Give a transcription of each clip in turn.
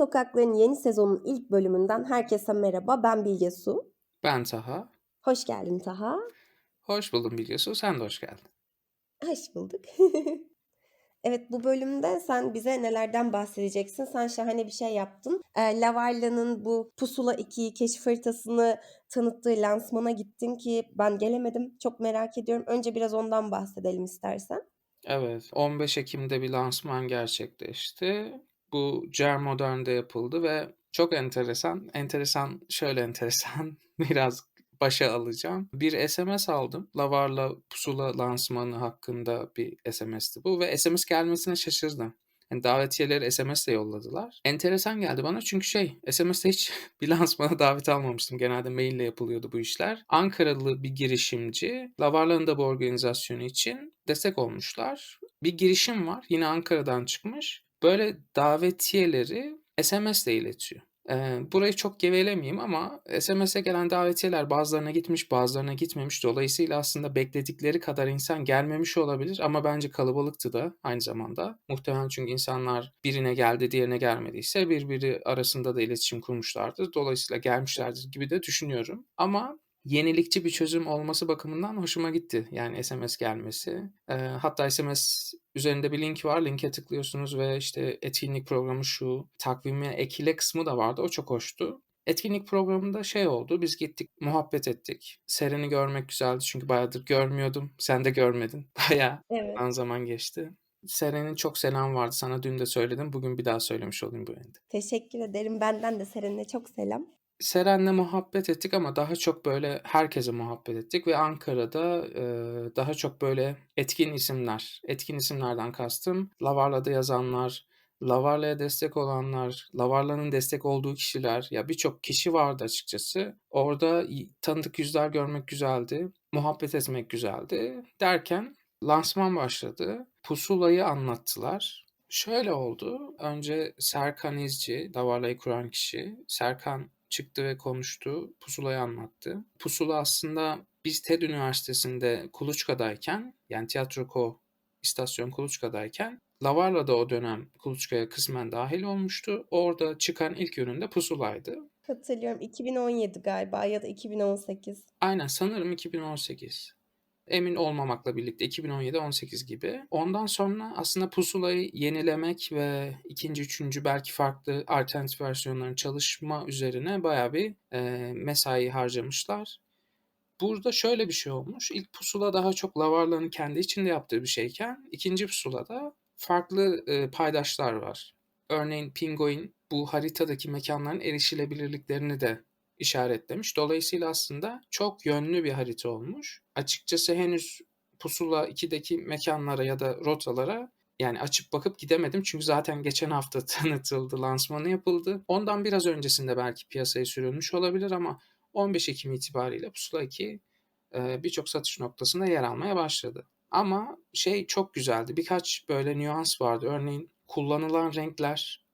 Sokakların yeni sezonun ilk bölümünden herkese merhaba. Ben Bilge Su. Ben Taha. Hoş geldin Taha. Hoş buldum Bilge Su. Sen de hoş geldin. Hoş bulduk. evet bu bölümde sen bize nelerden bahsedeceksin? Sen şahane bir şey yaptın. E, Lavarla'nın bu Pusula 2 keşif haritasını tanıttığı lansmana gittin ki ben gelemedim. Çok merak ediyorum. Önce biraz ondan bahsedelim istersen. Evet, 15 Ekim'de bir lansman gerçekleşti. Bu Cer Modern'de yapıldı ve çok enteresan. Enteresan, şöyle enteresan. Biraz başa alacağım. Bir SMS aldım. Lavarla Pusula lansmanı hakkında bir SMS'ti bu ve SMS gelmesine şaşırdım. Yani davetiyeleri SMS ile yolladılar. Enteresan geldi bana çünkü şey SMS'te hiç bir lansmana davet almamıştım. Genelde mail ile yapılıyordu bu işler. Ankaralı bir girişimci Lavarla'nın da bu organizasyonu için destek olmuşlar. Bir girişim var yine Ankara'dan çıkmış. Böyle davetiyeleri SMS ile iletiyor. Ee, burayı çok gevelemeyeyim ama SMS'e gelen davetiyeler bazılarına gitmiş bazılarına gitmemiş. Dolayısıyla aslında bekledikleri kadar insan gelmemiş olabilir ama bence kalabalıktı da aynı zamanda. Muhtemelen çünkü insanlar birine geldi diğerine gelmediyse birbiri arasında da iletişim kurmuşlardır. Dolayısıyla gelmişlerdir gibi de düşünüyorum. Ama yenilikçi bir çözüm olması bakımından hoşuma gitti. Yani SMS gelmesi. E, hatta SMS üzerinde bir link var. Linke tıklıyorsunuz ve işte etkinlik programı şu takvime ekile kısmı da vardı. O çok hoştu. Etkinlik programında şey oldu. Biz gittik, muhabbet ettik. Seren'i görmek güzeldi çünkü bayağıdır görmüyordum. Sen de görmedin. Bayağı evet. zaman geçti. Seren'in çok selam vardı. Sana dün de söyledim. Bugün bir daha söylemiş olayım bu yönde. Teşekkür ederim. Benden de Seren'e çok selam. Seren'le muhabbet ettik ama daha çok böyle herkese muhabbet ettik ve Ankara'da e, daha çok böyle etkin isimler, etkin isimlerden kastım Lavarla'da yazanlar, Lavarla'ya destek olanlar, Lavarla'nın destek olduğu kişiler ya birçok kişi vardı açıkçası. Orada tanıdık yüzler görmek güzeldi, muhabbet etmek güzeldi derken lansman başladı. Pusulayı anlattılar. Şöyle oldu. Önce Serkan İzci, Davarla'yı kuran kişi. Serkan çıktı ve konuştu. Pusula'yı anlattı. Pusula aslında biz TED Üniversitesi'nde Kuluçka'dayken yani Tiyatro Ko istasyon Kuluçka'dayken Lavarla da o dönem Kuluçka'ya kısmen dahil olmuştu. Orada çıkan ilk ürün de Pusula'ydı. Hatırlıyorum 2017 galiba ya da 2018. Aynen sanırım 2018 emin olmamakla birlikte 2017-18 gibi. Ondan sonra aslında pusulayı yenilemek ve ikinci, üçüncü belki farklı alternatif versiyonların çalışma üzerine baya bir e, mesai harcamışlar. Burada şöyle bir şey olmuş. İlk pusula daha çok Lavarla'nın kendi içinde yaptığı bir şeyken ikinci pusulada farklı e, paydaşlar var. Örneğin Pingoin bu haritadaki mekanların erişilebilirliklerini de işaretlemiş. Dolayısıyla aslında çok yönlü bir harita olmuş. Açıkçası henüz Pusula 2'deki mekanlara ya da rotalara yani açıp bakıp gidemedim çünkü zaten geçen hafta tanıtıldı, lansmanı yapıldı. Ondan biraz öncesinde belki piyasaya sürülmüş olabilir ama 15 Ekim itibariyle Pusula 2 e, birçok satış noktasında yer almaya başladı. Ama şey çok güzeldi. Birkaç böyle nüans vardı. Örneğin kullanılan renkler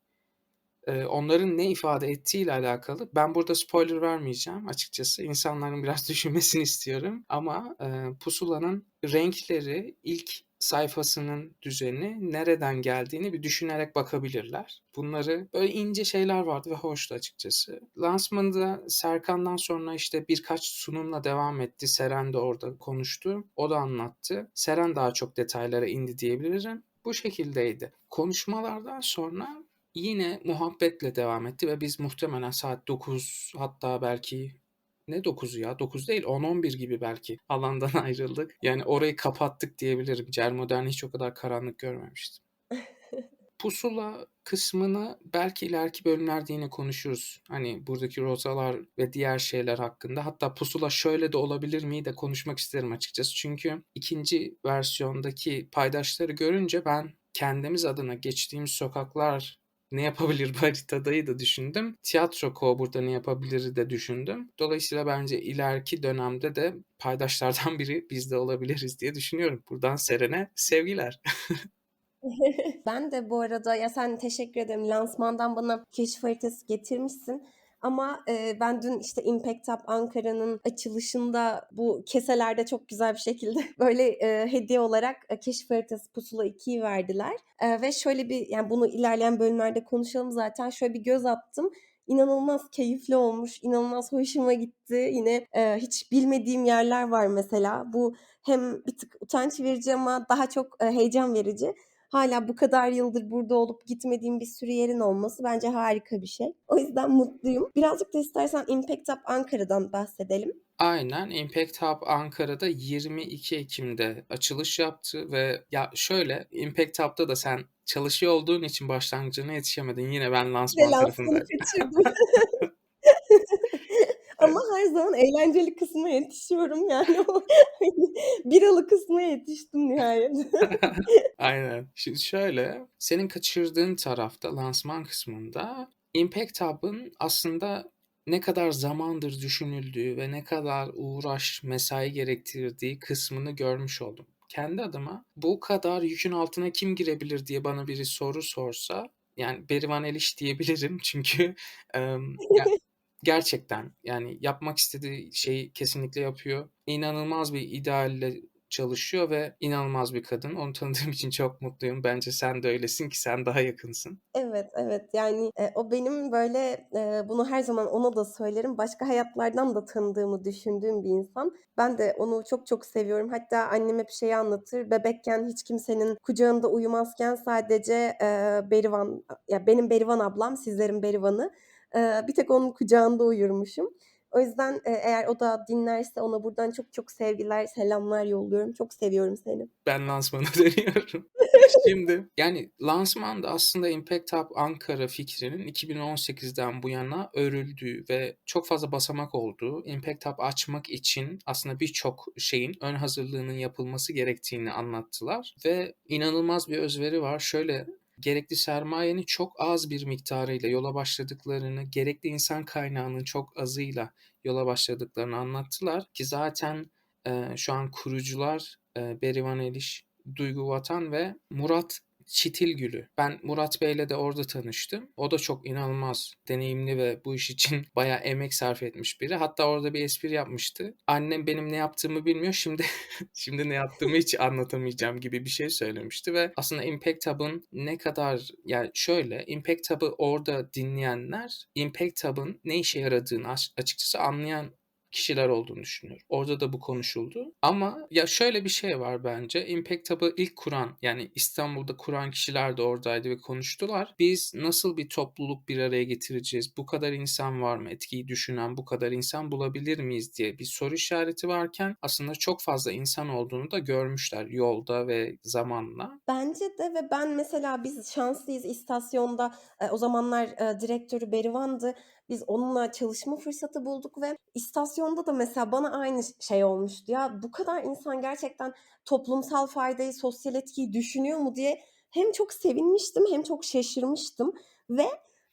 onların ne ifade ettiğiyle alakalı ben burada spoiler vermeyeceğim açıkçası. İnsanların biraz düşünmesini istiyorum. Ama Pusula'nın renkleri ilk sayfasının düzeni nereden geldiğini bir düşünerek bakabilirler. Bunları böyle ince şeyler vardı ve hoştu açıkçası. Lansmanında Serkan'dan sonra işte birkaç sunumla devam etti. Seren de orada konuştu. O da anlattı. Seren daha çok detaylara indi diyebilirim. Bu şekildeydi. Konuşmalardan sonra yine muhabbetle devam etti ve biz muhtemelen saat 9 hatta belki ne 9'u ya 9 değil 10-11 gibi belki alandan ayrıldık. Yani orayı kapattık diyebilirim. Cermodern hiç o kadar karanlık görmemiştim. Pusula kısmını belki ileriki bölümlerde yine konuşuruz. Hani buradaki rotalar ve diğer şeyler hakkında. Hatta pusula şöyle de olabilir mi de konuşmak isterim açıkçası. Çünkü ikinci versiyondaki paydaşları görünce ben kendimiz adına geçtiğimiz sokaklar ne yapabilir bu haritadayı da düşündüm. Tiyatro ko burada ne yapabilir de düşündüm. Dolayısıyla bence ileriki dönemde de paydaşlardan biri biz de olabiliriz diye düşünüyorum. Buradan Seren'e sevgiler. ben de bu arada ya sen teşekkür ederim. Lansmandan bana keşif haritası getirmişsin. Ama, eee, ben dün, işte, Impact Hub Ankara'nın açılışında bu keselerde çok güzel bir şekilde böyle, eee, hediye olarak, eee, keşif haritası Pusula 2'yi verdiler. Eee, ve şöyle bir yani bunu ilerleyen bölümlerde konuşalım zaten. Şöyle bir göz attım. İnanılmaz keyifli olmuş, inanılmaz hoşuma gitti. Yine, eee, hiç bilmediğim yerler var mesela. Bu hem bir tık utanç verici ama daha çok, eee, heyecan verici. Hâlâ bu kadar yıldır burada olup gitmediğim bir sürü yerin olması bence harika bir şey. O yüzden mutluyum. Birazcık da istersen Impact Hub Ankara'dan bahsedelim. Aynen. Impact Hub Ankara'da 22 Ekim'de açılış yaptı ve ya şöyle, Impact Hub'da da sen çalışıyor olduğun için başlangıcına yetişemedin. Yine ben lansman tarafındaydım. her zaman eğlenceli kısmına yetişiyorum yani o biralı kısmına yetiştim nihayet. Aynen. Şimdi şöyle, senin kaçırdığın tarafta, lansman kısmında Impact Hub'ın aslında ne kadar zamandır düşünüldüğü ve ne kadar uğraş, mesai gerektirdiği kısmını görmüş oldum. Kendi adıma bu kadar yükün altına kim girebilir diye bana biri soru sorsa, yani Berivan Eliş diyebilirim. Çünkü, emm, ya gerçekten yani yapmak istediği şeyi kesinlikle yapıyor. İnanılmaz bir idealle çalışıyor ve inanılmaz bir kadın. Onu tanıdığım için çok mutluyum. Bence sen de öylesin ki sen daha yakınsın. Evet, evet. Yani, eee, o benim böyle, eee, bunu her zaman ona da söylerim, başka hayatlardan da tanıdığımı düşündüğüm bir insan. Ben de onu çok çok seviyorum. Hatta annem hep şeyi anlatır, bebekken hiç kimsenin kucağında uyumazken sadece, eee, Berivan, ya benim Berivan ablam, sizlerin Berivan'ı, bir tek onun kucağında uyurmuşum. O yüzden, eğer o da dinlerse ona buradan çok çok sevgiler, selamlar yolluyorum. Çok seviyorum seni. Ben lansmana dönüyorum. Şimdi, yani lansmanda aslında Impact Hub Ankara fikrinin 2018'den bu yana örüldüğü ve çok fazla basamak olduğu, Impact Hub açmak için aslında birçok şeyin ön hazırlığının yapılması gerektiğini anlattılar ve inanılmaz bir özveri var. Şöyle, gerekli sermayenin çok az bir miktarıyla yola başladıklarını, gerekli insan kaynağının çok azıyla yola başladıklarını anlattılar ki zaten, eee, şu an kurucular, eee, Berivan Eliş, Duygu Vatan ve Murat Çitilgül'ü. Ben Murat Bey'le de orada tanıştım. O da çok inanılmaz deneyimli ve bu iş için bayağı emek sarf etmiş biri. Hatta orada bir espri yapmıştı. "Annem benim ne yaptığımı bilmiyor. Şimdi şimdi ne yaptığımı hiç anlatamayacağım." gibi bir şey söylemişti ve aslında Impact Hub'ın ne kadar yani şöyle, Impact Hub'ı orada dinleyenler, Impact Hub'ın ne işe yaradığını açıkçası anlayan kişiler olduğunu düşünüyorum. Orada da bu konuşuldu ama ya şöyle bir şey var bence, Impact Hub'ı ilk kuran, yani İstanbul'da kuran kişiler de oradaydı ve konuştular. Biz nasıl bir topluluk bir araya getireceğiz? Bu kadar insan var mı? Etkiyi düşünen bu kadar insan bulabilir miyiz diye bir soru işareti varken aslında çok fazla insan olduğunu da görmüşler yolda ve zamanla. Bence de ve ben mesela biz şanslıyız istasyonda, eee, o zamanlar, eee, direktörü Berivan'dı. Biz onunla çalışma fırsatı bulduk ve istasyonda da mesela bana aynı şey olmuştu. Ya, bu kadar insan gerçekten toplumsal faydayı, sosyal etkiyi düşünüyor mu diye hem çok sevinmiştim hem çok şaşırmıştım ve,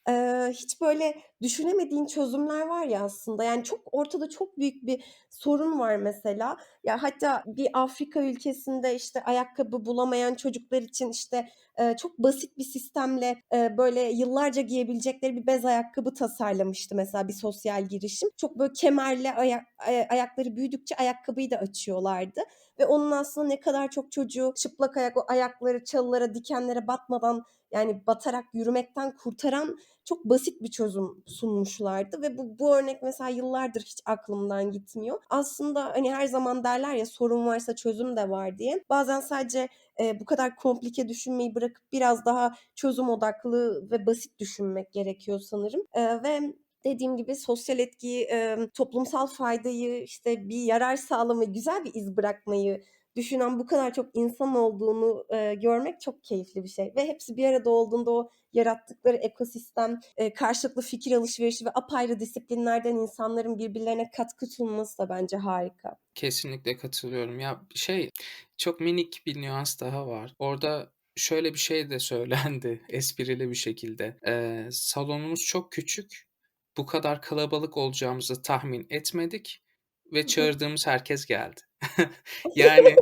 eee, hiç böyle düşünemediğin çözümler var ya aslında, yani çok ortada çok büyük bir sorun var mesela. Ya, hatta bir Afrika ülkesinde, işte, ayakkabı bulamayan çocuklar için, işte, eee, çok basit bir sistemle, eee, böyle yıllarca giyebilecekleri bir bez ayakkabı tasarlamıştı mesela bir sosyal girişim. Çok böyle kemerli ayak aya ayakları büyüdükçe ayakkabıyı da açıyorlardı ve onun aslında ne kadar çok çocuğu çıplak ayak, o ayakları çalılara, dikenlere batmadan, yani batarak yürümekten kurtaran çok basit bir çözüm sunmuşlardı ve bu bu örnek mesela yıllardır hiç aklımdan gitmiyor. Aslında, hani, her zaman derler ya, sorun varsa çözüm de var diye. Bazen sadece, eee, bu kadar komplike düşünmeyi bırakıp biraz daha çözüm odaklı ve basit düşünmek gerekiyor sanırım. Eee, ve dediğim gibi sosyal etkiyi, emm, toplumsal faydayı, işte, bir yarar sağlamayı, güzel bir iz bırakmayı düşünen bu kadar çok insan olduğunu, eee, görmek çok keyifli bir şey ve hepsi bir arada olduğunda o yarattıkları ekosistem, eee, karşılıklı fikir alışverişi ve apayrı disiplinlerden insanların birbirlerine katkı sunması da bence harika. Kesinlikle katılıyorum. Ya, şey, çok minik bir nüans daha var. Orada şöyle bir şey de söylendi esprili bir şekilde. Eee, "Salonumuz çok küçük. Bu kadar kalabalık olacağımızı tahmin etmedik ve çağırdığımız herkes geldi." Yani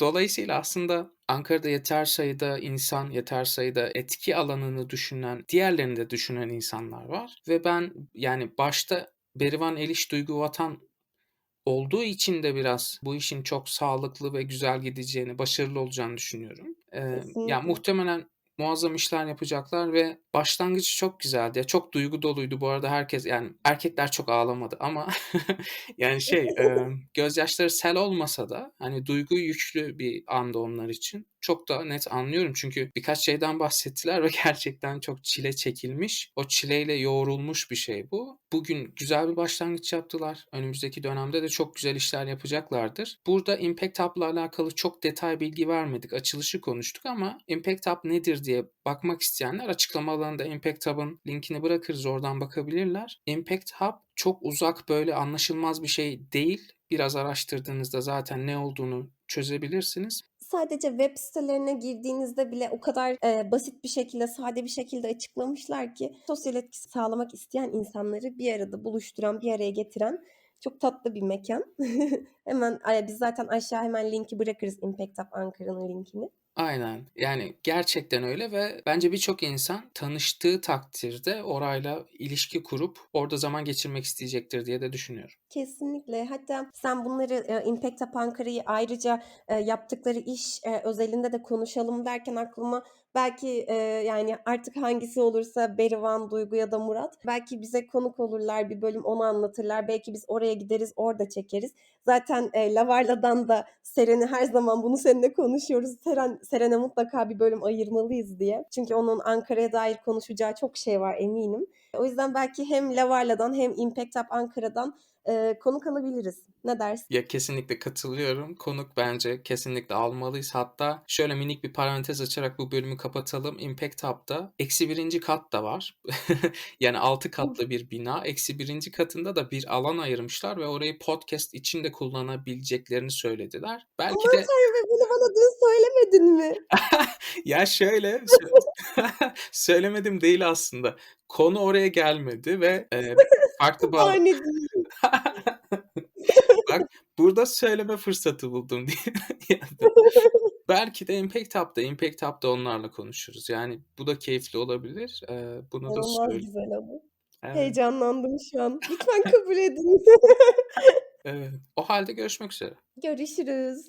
Dolayısıyla aslında Ankara'da yeter sayıda insan, yeter sayıda etki alanını düşünen, diğerlerini de düşünen insanlar var ve ben yani başta Berivan Eliş Duygu Vatan olduğu için de biraz bu işin çok sağlıklı ve güzel gideceğini, başarılı olacağını düşünüyorum. Eee, ya Kesinlikle. muhtemelen muazzam işler yapacaklar ve başlangıcı çok güzeldi. Ya çok duygu doluydu bu arada herkes yani erkekler çok ağlamadı ama yani şey emm, gözyaşları sel olmasa da hani duygu yüklü bir andı onlar için. Çok da net anlıyorum çünkü birkaç şeyden bahsettiler ve gerçekten çok çile çekilmiş, o çileyle yoğrulmuş bir şey bu. Bugün güzel bir başlangıç yaptılar. Önümüzdeki dönemde de çok güzel işler yapacaklardır. Burada Impact Hub'la alakalı çok detay bilgi vermedik. Açılışı konuştuk ama Impact Hub nedir diye bakmak isteyenler açıklama alanında Impact Hub'ın linkini bırakırız. Oradan bakabilirler. Impact Hub çok uzak böyle anlaşılmaz bir şey değil. Biraz araştırdığınızda zaten ne olduğunu çözebilirsiniz. Sadece web sitelerine girdiğinizde bile o kadar, eee, basit bir şekilde, sade bir şekilde açıklamışlar ki sosyal etki sağlamak isteyen insanları bir arada buluşturan, bir araya getiren çok tatlı bir mekân. Hemen, biz zaten aşağı hemen linki bırakırız Impact Hub Ankara'nın linkini. Aynen. Yani gerçekten öyle ve bence birçok insan tanıştığı takdirde orayla ilişki kurup orada zaman geçirmek isteyecektir diye de düşünüyorum. Kesinlikle. Hatta sen bunları, eee, Impact Hub Ankara'yı ayrıca, eee, yaptıkları iş, eee, özelinde de konuşalım derken aklıma belki, eee, yani artık hangisi olursa Berivan, Duygu ya da Murat belki bize konuk olurlar, bir bölüm onu anlatırlar. Belki biz oraya gideriz, orada çekeriz. Zaten, eee, Lavarla'dan da Seren'i her zaman bunu seninle konuşuyoruz. Seren Seren'e mutlaka bir bölüm ayırmalıyız diye. Çünkü onun Ankara'ya dair konuşacağı çok şey var eminim. O yüzden belki hem Lavarla'dan hem Impact Hub Ankara'dan, eee, konuk alabiliriz. Ne dersin? Ya kesinlikle katılıyorum. Konuk bence kesinlikle almalıyız. Hatta şöyle minik bir parantez açarak bu bölümü kapatalım. Impact Hub'da eksi birinci kat da var. yani 6 katlı bir bina. Eksi birinci katında da bir alan ayırmışlar ve orayı podcast için de kullanabileceklerini söylediler. Belki Aman de Tanrım bunu bana dün söylemedin mi? ya şöyle sö söylemedim değil aslında. Konu oraya gelmedi ve, eee, farklı değil. Bak burada söyleme fırsatı buldum diye. Belki de Impact Hub'da, Impact Hub'da onlarla konuşuruz. Yani bu da keyifli olabilir. Eee, bunu da İnanılmaz söyleyeyim. güzel olur. Evet. Heyecanlandım şu an. Lütfen kabul edin. Evet. O hâlde görüşmek üzere. Görüşürüz.